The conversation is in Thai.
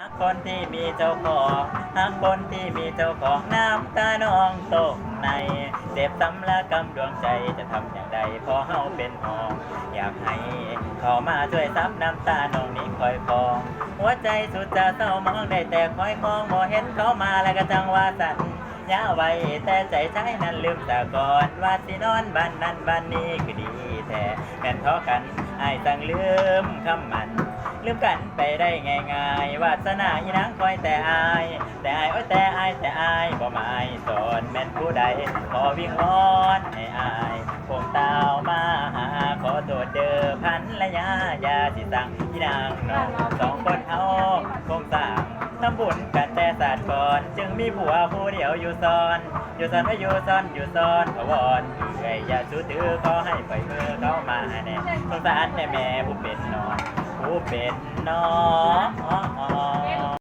หากคนที่มีเจ้าของหากคนที่มีเจ้าของน้ำตาน้องตกในเจ็บซ้ำละกำดวงใจจะทำอย่างใดพอเฮาเป็นหองอยากให้เขามาช่วยซับน้ำตาน้องนี้คอยฟองหัวใจสุดจะเศร้ามองได้แต่คอยมองบ่เห็นเขามาแล้วก็จังว่าสันยาไว้แต่ใจใจนั้นลืมแต่ก่อนว่าสินอนบ้านนั้นบ้านนี้ก็ดีแท้แม่นทอกันไอ้ตั้งลืมคำมัน ลืมกันไปได้ง่ายๆวาสนาอีนางคอยแต่อาย แต่อายโอ้ยแต่อายแต่อายบ่หมายสอนแม่นผู้ใดขอวิ่งวอนให้อายคงตาวมาหาขอโทษเด้อพันละยายาสิสั่งอีนางน้องสองคนเฮาคงสั่งทำบุญกันแต่ศาสตร์ก่อนจึงมีผัวผู้เดียวอยู่ซ้อน อยู่ซ้อนไว้อยู่ซ้อนอยู่ซ้อนขอวอนเอ้ยอย่าสู้ถือขอให้ไปเมื่อเข้ามาแน่สงสารแม่แม่ผู้เป็นนอน เป็นน้อง